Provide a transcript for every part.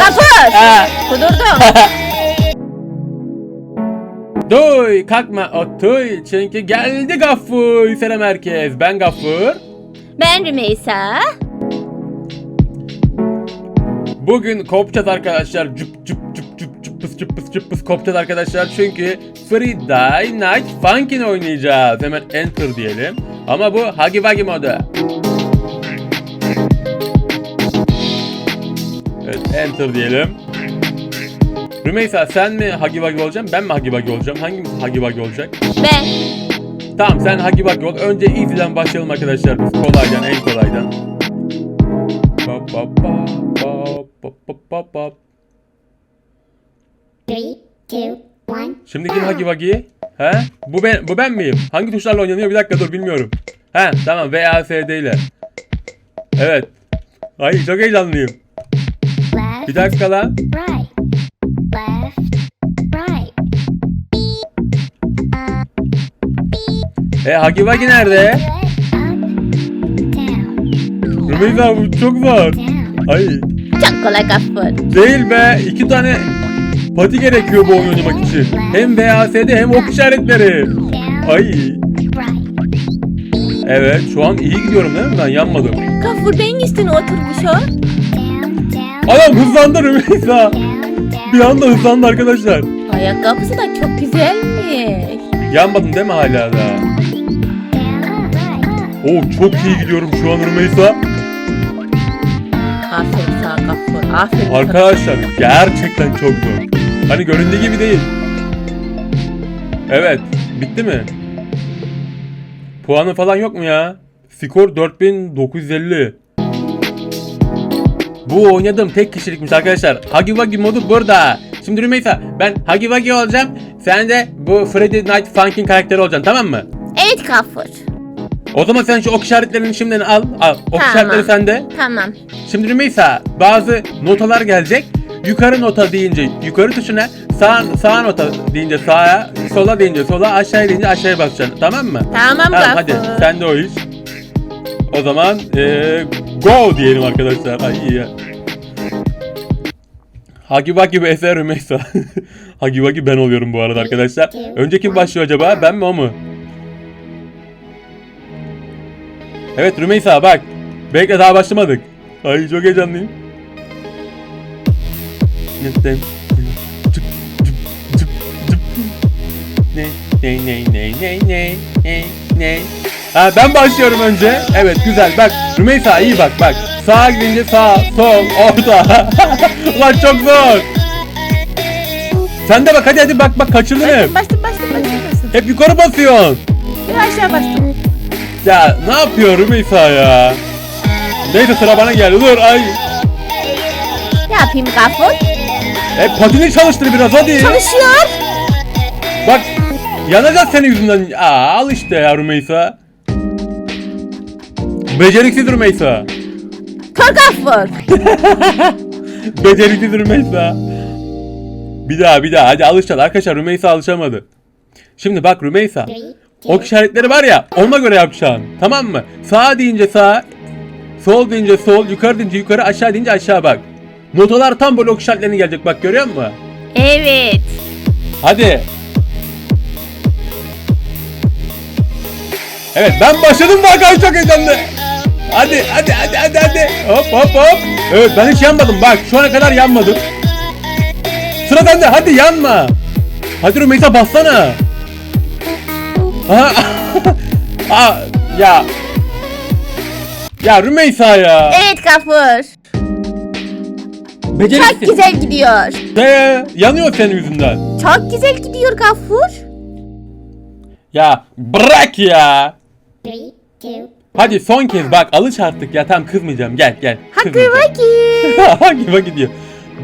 Kapır. Kudurdum. Duy kalkma otuy çünkü geldi Gaffur. Selam herkes ben Gaffur. Ben Rümeysa. Bugün kopacağız arkadaşlar. Cüp cüp cüp cüp cüp pıs cüp pıs cüp pıs kopacağız arkadaşlar. Çünkü Friday Night Funkin' oynayacağız. Hemen enter diyelim. Ama bu Huggy Wuggy modu. Evet enter diyelim. Rümeysa sen mi Huggy Wuggy olacaksın ben mi Huggy Wuggy olacağım? Hangimiz Huggy Wuggy olacak? Ben. Tamam sen Huggy Wuggy ol. Önce easy'den başlayalım arkadaşlar biz. Kolaydan en kolaydan. Bop bop bop bop bop bop bop. Three, two, one. Şimdi kim Huggy Wuggy? He? Bu ben, bu ben miyim? Hangi tuşlarla oynanıyor? Bir dakika dur bilmiyorum. He tamam V, A, S, D ile. Evet. Ay çok heyecanlıyım. Left, Bir dakika lan. right. Left, right. E Huggy Wuggy nerede? Rümeysa bu çok zor. Ay. Çok kolay Kapır. Değil be. iki tane pati gerekiyor bu oyunu oynamak için. Hem V, A, S, D hem ok işaretleri. Ay. Evet şu an iyi gidiyorum değil mi? Ben yanmadım. Kapır benim üstüne oturmuş o. Adam hızlandı Rümeysa. Bir anda hızlandı arkadaşlar. Ayakkabısı da çok güzelmiş. Yanmadım değil mi hala da? Oo çok iyi gidiyorum şu an Rümeysa. Aferin sana Kapır. Aferin. Arkadaşlar gerçekten çok zor. Hani göründüğü gibi değil. Evet. Bitti mi? Puanı falan yok mu ya? Skor 4950. Bu oynadığım tek kişilikmiş arkadaşlar. Huggy Wuggy modu burada. Şimdi Rümeysa ben Huggy Wuggy olacağım. Sen de bu Freddy Night Funkin' karakteri olacaksın tamam mı? Evet Kapır. O zaman sen şu ok işaretlerini şimdiden al. Al. Ok Tamam. işaretleri sende. Tamam. Şimdi Rümeysa bazı notalar gelecek. Yukarı nota deyince yukarı tuşuna, sağ, sağ nota deyince sağa, sola deyince sola, aşağı deyince aşağıya basacaksın. Tamam mı? Tamam, Tamam hadi sen de o iş. O zaman eee, go diyelim arkadaşlar. Ay iyi ya. Hagi Wagi ve Eser Rümeysa. Hagi Wagi ben oluyorum bu arada arkadaşlar. Önce kim başlıyor acaba? Ben mi o mu? Evet Rümeysa bak. Bekle daha başlamadık. Ay çok heyecanlıyım. Ne ne ne ne ne ne ne ne Ha ben başlıyorum önce. Evet güzel bak Rümeysa iyi bak bak. Sağa gidince sağ, sol, orta. Ulan çok zor. Sen de bak hadi hadi bak bak kaçırdın hep. Bastım bastım bastım bastım. Hep yukarı basıyorsun. Bir aşağı bastım. Ya ne yapıyor Rümeysa ya? Neyse sıra bana geldi. Dur ay. Ne yapayım Kapır? E patini çalıştır biraz hadi. Çalışıyor. Bak yanacak senin yüzünden. Aa, al işte ya Rümeysa. Beceriksiz Rümeysa. Kör Kapır. Beceriksiz Rümeysa. Bir daha bir daha hadi alışacaksın. Arkadaşlar Rümeysa alışamadı. Şimdi bak Rümeysa. Ok işaretleri var ya ona göre yapacaksın. Tamam mı? Sağ deyince sağ. Sol deyince sol. Yukarı deyince yukarı. Aşağı deyince aşağı bak. Notalar tam böyle ok işaretlerine gelecek. Bak görüyor musun? Evet. Hadi. Evet ben başladım bak ay çok heyecanlı. Hadi hadi hadi hadi hadi. Hop hop hop. Evet ben hiç yanmadım bak şu ana kadar yanmadım. Sıra sende hadi yanma. Hadi Rümeysa bassana. Aha. Aa, ya. Ya Rümeysa ya. Evet Kapır. Beceriksiz. Çok güzel gidiyor. Ee, yanıyor senin yüzünden. Çok güzel gidiyor Gafur. Ya bırak ya. three, two, Hadi son kez bak alış artık ya tamam kızmayacağım gel gel. Hakkı Kızmayacağım. vakit. hangi bak gidiyor.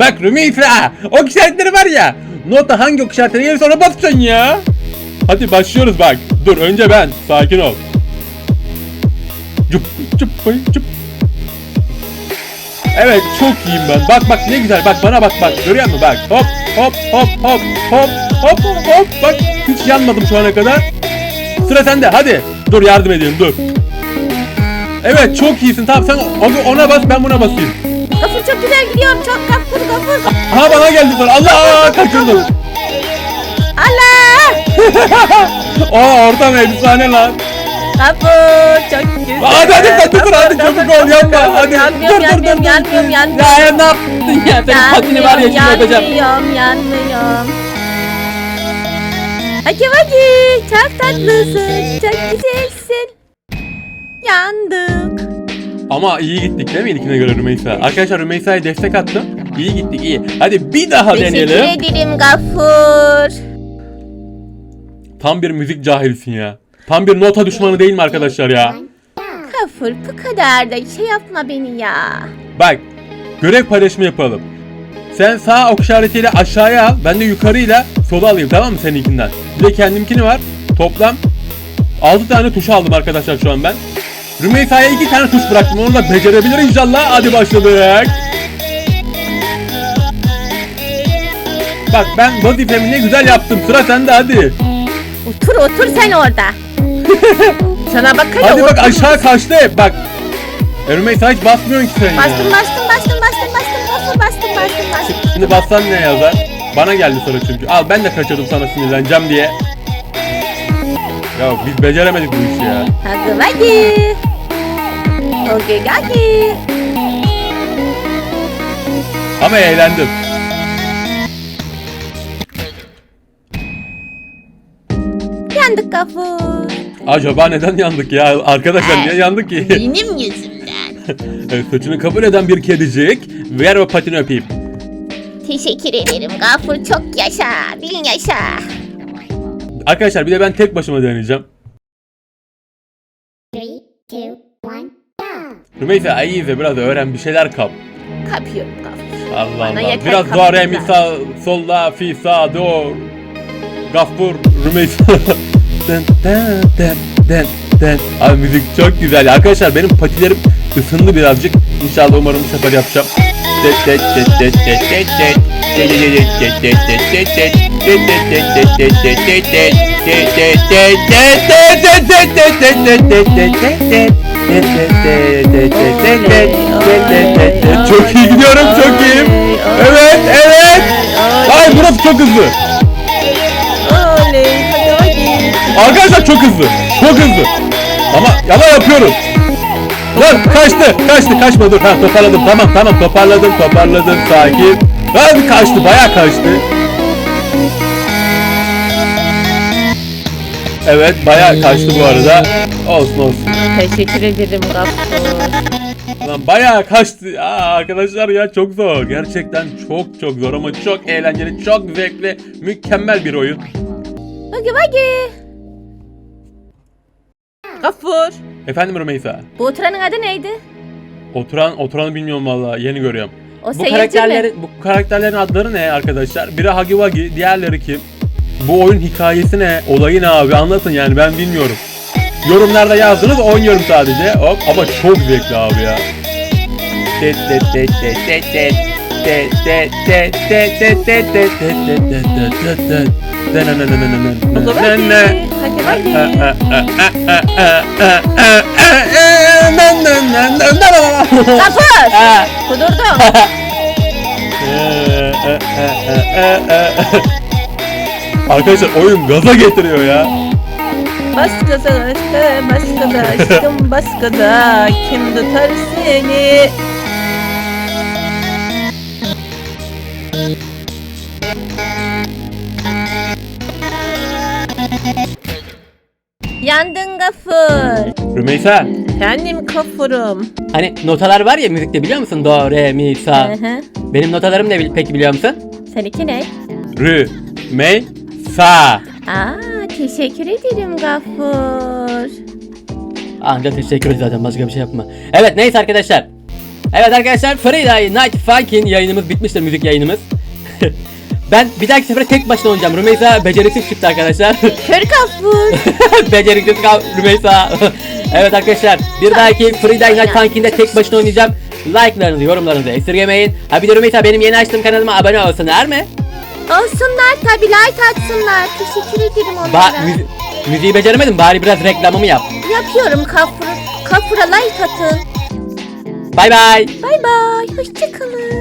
Bak Rümeysa o işaretleri var ya. Nota hangi ok işaretleri gelirse ona basacaksın ya. Hadi başlıyoruz bak. Dur önce ben sakin ol. Cüp cüp cüp. Evet çok iyiyim ben. Bak bak ne güzel bak bana bak bak. Görüyor musun bak. Hop hop hop hop hop hop hop hop. Bak hiç yanmadım şu ana kadar. Sıra sende hadi. Dur yardım edeyim dur. Evet çok iyisin. Tamam sen ona bas ben buna basayım. Gafur çok güzel gidiyor. Çok gafur gafur. Ha bana geldi sonra. Allah kaçırdım. Allah. Aa ortam efsane lan. Gafur çok güzel. Hadi hadi hadi dur hadi çabuk ol yanma. Hadi dur dur dur. yanmıyorum yanmıyorum. Ya ya ne yaptın ya? Senin patini var ya şimdi yapacağım. Yanmıyorum yanmıyorum. Hadi hadi. Çok tatlısın. Çok güzelsin. Yandık. Ama iyi gittik değil mi ilkine göre Rümeysa? Arkadaşlar Rümeysa'ya destek attım. İyi gittik iyi. Hadi bir daha Teşekkür deneyelim. ederim Gafur. Tam bir müzik cahilsin ya. Tam bir nota düşmanı değil mi arkadaşlar ya? Gafur bu kadar da şey yapma beni ya. Bak görev paylaşımı yapalım. Sen sağ ok işaretiyle aşağıya al. Ben de yukarıyla sola alayım tamam mı seninkinden? Bir de kendimkini var. Toplam 6 tane tuş aldım arkadaşlar şu an ben. Rümeysa'ya 2 tane tuş bıraktım. Onu da becerebilir inşallah. Hadi başladık. Bak ben vazifemi ne güzel yaptım. Sıra sende hadi. Otur otur sen orada. Sana bak hadi, bak aşağı kaçtı hep bak. E, Rümeysa hiç basmıyorsun ki sen Bastım ya. bastım bastım bastım bastım Gafur bastım bastım bastım. Şimdi bassan ne yazar? Bana geldi soru çünkü. Al ben de kaçıyordum sana sinirleneceğim diye. Ya biz beceremedik bu işi ya. Hadi hadi. Okey hadi. Ama eğlendim. Yandık Gafur. Acaba neden yandık ya? Arkadaşlar niye yandık ki? Benim yüzümden. evet, suçunu kabul eden bir kedicik. Ver o patini öpeyim. Teşekkür ederim Gafur çok yaşa. Bin yaşa. Arkadaşlar bir de ben tek başıma deneyeceğim. Three, two, one, go. Rümeysa iyi izle biraz öğren bir şeyler kap. Kapıyorum Gafur. Allah Bana Allah. yeter Biraz kapı do re mi güzel. sa sol la fi sa do. Gaffur Rümeysa. den den den den den. Abi müzik çok güzel. Arkadaşlar benim patilerim ısındı birazcık. İnşallah umarım bu sefer yapacağım. Çok iyi gidiyorum çok iyiyim. Evet evet. Ay burası çok hızlı. Çok hızlı. Çok hızlı. Ama yalan yapıyorum. Lan kaçtı. Kaçtı. Kaçma dur. Ha toparladım. Tamam tamam toparladım. Toparladım. Sakin. Lan kaçtı. Bayağı kaçtı. Evet bayağı kaçtı bu arada. Olsun olsun. Teşekkür ederim Gafur. Lan bayağı kaçtı. Aa, arkadaşlar ya çok zor. Gerçekten çok çok zor ama çok eğlenceli, çok zevkli, mükemmel bir oyun. Hadi hadi. Efendim Rümeysa. Bu oturanın adı neydi? Oturan oturanı bilmiyorum vallahi yeni görüyorum. O Bu seyirci mi? karakterlerin bu karakterlerin adları ne arkadaşlar? Biri Hagi Wagi, diğerleri kim? Bu oyun hikayesi ne? Olayı ne abi? Anlatın yani ben bilmiyorum. Yorumlarda yazdınız oynuyorum sadece. Hop ama çok zevkli abi ya. O zaman bir hakeme Lafız! Kudurdum. Arkadaşlar oyun gaza getiriyor ya. Bas gaza, bas gaza, bas gaza, aşkım bas gaza. Kim tutar seni? Yandın Gafur. Rümeysa Kendim kafurum. Hani notalar var ya müzikte biliyor musun? Do, re, mi, sa. Hı hı. Benim notalarım ne bil- peki biliyor musun? Seninki ne? Rü Mey Sa Aa, teşekkür ederim Gafur. Anca teşekkür ederim zaten başka bir şey yapma. Evet neyse arkadaşlar. Evet arkadaşlar Friday Night Funkin yayınımız bitmiştir müzik yayınımız. ben bir dahaki sefere tek başına oynayacağım. Rümeysa beceriksiz çıktı arkadaşlar. Kör Gafur. beceriksiz kal Rümeysa. evet arkadaşlar bir dahaki Friday Night Funkin'de tek başına oynayacağım. Like'larınızı, yorumlarınızı esirgemeyin. Ha bir de Rümeysa benim yeni açtığım kanalıma abone olsunlar mı? Olsunlar tabi like atsınlar. Teşekkür ederim onlara. Ba müzi- müziği beceremedim bari biraz reklamımı yap. Yapıyorum Gafur. Kafura like atın. Bay bay. Bay bay. Hoşçakalın.